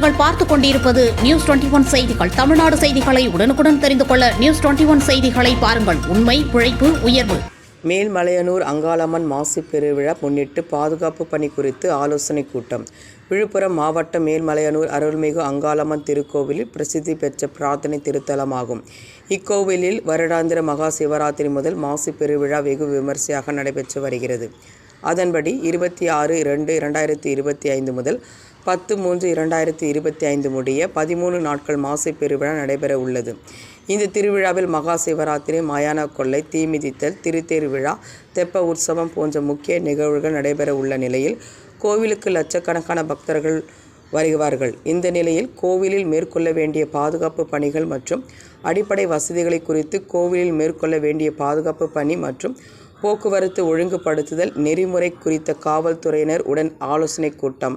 நீங்கள் பார்த்துக் கொண்டிருப்பது நியூஸ் டுவெண்டி ஒன் செய்திகள். தமிழ்நாடு செய்திகளை உடனுக்குடன் தெரிந்து கொள்ள நியூஸ் டுவெண்டி ஒன் செய்திகளை பாருங்கள். உண்மை உழைப்பு உயர்வு. மேல்மலையனூர் அங்காளம்மன் மாசு பெருவிழா முன்னிட்டு பாதுகாப்பு பணி குறித்து ஆலோசனை கூட்டம். விழுப்புரம் மாவட்டம் மேல்மலையனூர் அருள்மிகு அங்காளம்மன் திருக்கோவிலில் பிரசித்தி பெற்ற பிரார்த்தனை திருத்தலமாகும். இக்கோவிலில் வருடாந்திர மகா சிவராத்திரி முதல் மாசு பெருவிழா வெகு விமர்சையாக நடைபெற்று வருகிறது. அதன்படி இருபத்தி ஆறு இரண்டு இரண்டாயிரத்தி இருபத்தி ஐந்து முதல் பத்து மூன்று இரண்டாயிரத்தி இருபத்தி ஐந்து முடிய பதிமூணு நாட்கள் மாசி பெருவிழா நடைபெற உள்ளது இந்த திருவிழாவில் மகா சிவராத்திரி மயான கொள்ளை தீமிதித்தல் திருத்தேர்விழா தெப்ப உற்சவம் போன்ற முக்கிய நிகழ்வுகள் நடைபெற உள்ள நிலையில் கோவிலுக்கு லட்சக்கணக்கான பக்தர்கள் வருகிறார்கள். இந்த நிலையில் கோவிலில் மேற்கொள்ள வேண்டிய பாதுகாப்பு பணிகள் மற்றும் அடிப்படை வசதிகளை குறித்து கோவிலில் மேற்கொள்ள வேண்டிய பாதுகாப்பு பணி மற்றும் போக்குவரத்து ஒழுங்குபடுத்துதல் நெறிமுறை குறித்த காவல்துறையினர் உடன் ஆலோசனை கூட்டம்.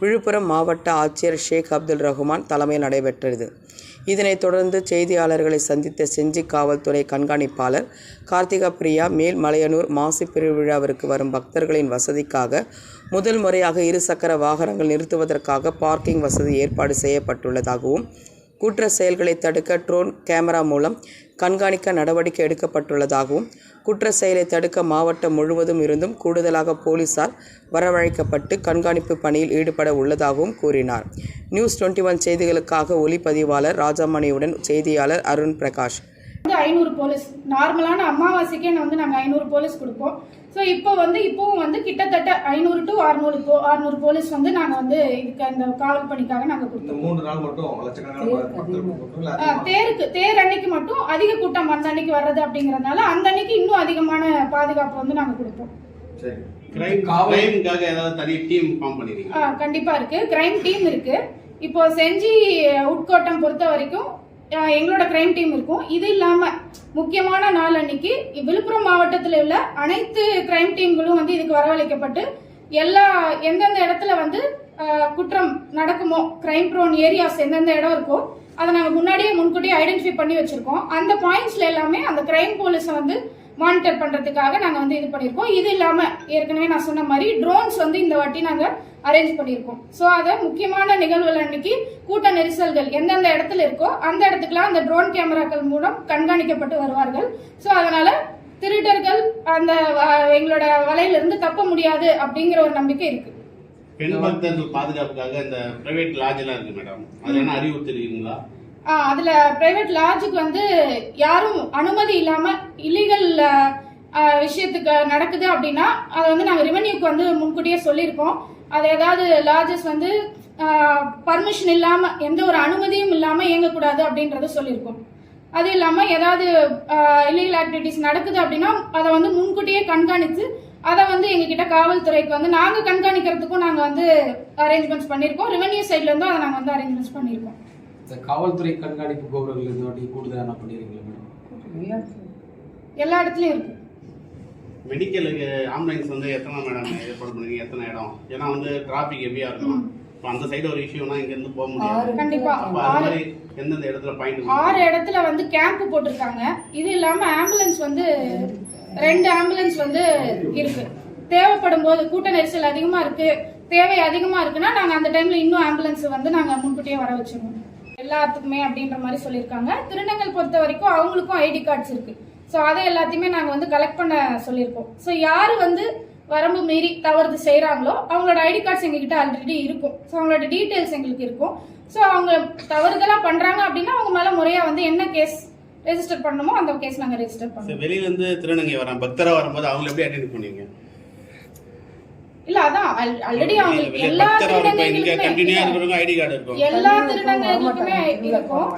விழுப்புரம் மாவட்ட ஆட்சியர் ஷேக் அப்துல் ரஹ்மான் தலைமையில் நடைபெற்றது. இதனைத் தொடர்ந்து செய்தியாளர்களை சந்தித்த செஞ்சி காவல்துறை கண்காணிப்பாளர் கார்த்திகா பிரியா மேல்மலையனூர் மாசி பெருவிழாவிற்கு வரும் பக்தர்களின் வசதிக்காக முதல் முறையாக இருசக்கர வாகனங்கள் நிறுத்துவதற்காக பார்க்கிங் வசதி ஏற்பாடு செய்யப்பட்டுள்ளதாகவும் குற்ற செயல்களை தடுக்க ட்ரோன் கேமரா மூலம் கண்காணிக்க நடவடிக்கை எடுக்கப்பட்டுள்ளதாகவும் குற்ற செயலை தடுக்க மாவட்டம் முழுவதும் இருந்தும் கூடுதலாக போலீசார் வரவழைக்கப்பட்டு கண்காணிப்பு பணியில் ஈடுபட உள்ளதாகவும் கூறினார். நியூஸ் டுவெண்ட்டி ஒன் செய்திகளுக்காக ஒளிப்பதிவாளர் ராஜாமணியுடன் செய்தியாளர் அருண் பிரகாஷ். வந்து ஐநூறு போலீஸ். நார்மலான அமாவாசைக்கே வந்து நாங்கள் ஐநூறு போலீஸ் கொடுப்போம். ஸோ இப்போ வந்து இப்போவும் வந்து கிட்டத்தட்ட ஐநூறு டு அறுநூறு போ அறுநூறு போலீஸ் வந்து நாங்கள் வந்து இதுக்கு இந்த காவல் பணிக்காக நாங்கள் கொடுத்தோம். தேருக்கு. தேர் அன்னைக்கு மட்டும் அதிக கூட்டம் அந்த அன்னைக்கு வர்றது அப்படிங்கறதுனால அந்த அன்னைக்கு இன்னும் அதிகமான பாதுகாப்பு வந்து நாங்கள் கொடுப்போம். சரி. கிரைம் கிரைமுக்காக ஏதாவது தனி டீம் ஃபார்ம் பண்ணிருக்கீங்க ஆ, கண்டிப்பா இருக்கு. கிரைம் டீம் இருக்கு. இப்போ செஞ்சி உட்கோட்டம் பொறுத்த வரைக்கும் எங்களோட கிரைம் டீம் இருக்கும். இது இல்லாம முக்கியமான நாள் அன்னைக்கு விழுப்புரம் மாவட்டத்தில் உள்ள அனைத்து கிரைம் டீம்களும் வந்து இதுக்கு வரவழைக்கப்பட்டு எல்லா எந்தெந்த இடத்துல வந்து குற்றம் நடக்குமோ கிரைம் ப்ரோன் ஏரியாஸ் எந்தெந்த இடம் இருக்கோ அதை நாங்கள் முன்னாடியே முன்கூட்டியே ஐடென்டிஃபை பண்ணி வச்சிருக்கோம். அந்த பாயிண்ட்ஸ்ல எல்லாமே அந்த கிரைம் போலீஸை வந்து மானிட்டர் பண்ணுறதுக்காக நாங்கள் வந்து இது பண்ணியிருக்கோம் இது இல்லாமல் ஏற்கனவே நான் சொன்ன மாதிரி ட்ரோன்ஸ் வந்து இந்த வாட்டி நாங்கள் அரேஞ்ச் பண்ணியிருக்கோம் ஸோ அதை முக்கியமான நிகழ்வுகள் அன்னைக்கு கூட்ட நெரிசல்கள் எந்தெந்த இடத்துல இருக்கோ அந்த இடத்துக்குலாம் அந்த ட்ரோன் கேமராக்கள் மூலம் கண்காணிக்கப்பட்டு வருவார்கள். ஸோ அதனால் திருடர்கள் அந்த எங்களோட வலையிலிருந்து தப்ப முடியாது அப்படிங்கிற ஒரு நம்பிக்கை இருக்கு. பெண் பக்தர்கள் பாதுகாப்புக்காக இந்த பிரைவேட் லாட்ஜ் எல்லாம் இருக்கு மேடம் அதுல என்ன அறிவுறுத்திருக்கீங்களா அதில் பிரைவேட் லாட்ஜுக்கு வந்து யாரும் அனுமதி இல்லாமல் இல்லீகல் விஷயத்துக்கு நடக்குது அப்படின்னா அதை வந்து நாங்கள் ரெவென்யூக்கு வந்து முன்கூட்டியே சொல்லியிருக்கோம் அது ஏதாவது லாட்ஜஸ் வந்து பர்மிஷன் இல்லாமல் எந்த ஒரு அனுமதியும் இல்லாமல் இயங்கக்கூடாது அப்படின்றத சொல்லியிருக்கோம். அது இல்லாமல் ஏதாவது இல்லீகல் ஆக்டிவிட்டிஸ் நடக்குது அப்படின்னா அதை வந்து முன்கூட்டியே கண்காணித்து அதை வந்து எங்ககிட்ட காவல்துறைக்கு வந்து நாங்கள் கண்காணிக்கிறதுக்கும் நாங்கள் வந்து அரேஞ்ச்மெண்ட்ஸ் பண்ணியிருக்கோம். ரெவென்யூ சைட்லேருந்தும் அதை நாங்கள் வந்து அரேஞ்ச்மெண்ட்ஸ் பண்ணியிருக்கோம். காவல்துறை கண்காணிப்பு கோபுரங்கள் இந்த வாட்டி கூடுதலா என்ன பண்ணிருக்கீங்க மேடம்? எல்லா இடத்துலயும் இருக்கு. மெடிக்கலுக்கு ஆம்புலன்ஸ் வந்து எத்தனை மேடம் ஏற்பாடு பண்ணுவீங்க எத்தனை இடம்? ஏன்னா வந்து டிராபிக் ஹெவியா இருக்கும் இப்போ அந்த சைடு ஒரு இஷ்யூனா இங்க இருந்து போக முடியாது. கண்டிப்பா. அப்ப அது ஆறு மாதிரி எந்தெந்த இடத்துல பாயிண்ட் ஆறு இடத்துல வந்து கேம்ப் போட்டிருக்காங்க. இது இல்லாம ஆம்புலன்ஸ் வந்து ரெண்டு ஆம்புலன்ஸ் வந்து இருக்கு. தேவைப்படும் போது கூட்ட நெரிசல் அதிகமா இருக்கு. தேவை அதிகமா இருக்குன்னா நாங்க அந்த டைம்ல இன்னும் ஆம்புலன்ஸ் வந்து நாங்க முன்கூட்டியே வர வச்சிருவோம். எல்லாத்துக்குமே அப்படின்ற மாதிரி சொல்லியிருக்காங்க. திருநங்கல் பொறுத்த வரைக்கும் அவங்களுக்கும் ஐடி கார்ட்ஸ் இருக்கு. ஸோ அதை எல்லாத்தையுமே நாங்க வந்து கலெக்ட் பண்ண சொல்லியிருக்கோம். ஸோ யாரு வந்து வரம்பு மீறி தவறு செய்றாங்களோ அவங்களோட ஐடி கார்ட்ஸ் எங்ககிட்ட ஆல்ரெடி இருக்கும். ஸோ அவங்களோட டீட்டெயில்ஸ் எங்களுக்கு இருக்கும். ஸோ அவங்க தவறுதலா பண்றாங்க அப்படின்னா அவங்க மேல முறையா வந்து என்ன கேஸ் ரெஜிஸ்டர் பண்ணணுமோ அந்த கேஸ் நாங்க ரெஜிஸ்டர் பண்ணுவோம். வெளியில இருந்து திருநங்கை வரான் பக்தரா வரும்போது அவங்க எப்படி ஐடென்டி பண்ணுவீங்க? இல்ல அதான் ஆல்ரெடி அவங்க எல்லா திருநங்கைகளுக்குமே இருக்கிறவங்க ஐடி கார்டு இருக்கும். எல்லா திருநங்கைகளுக்குமே இருக்கும்.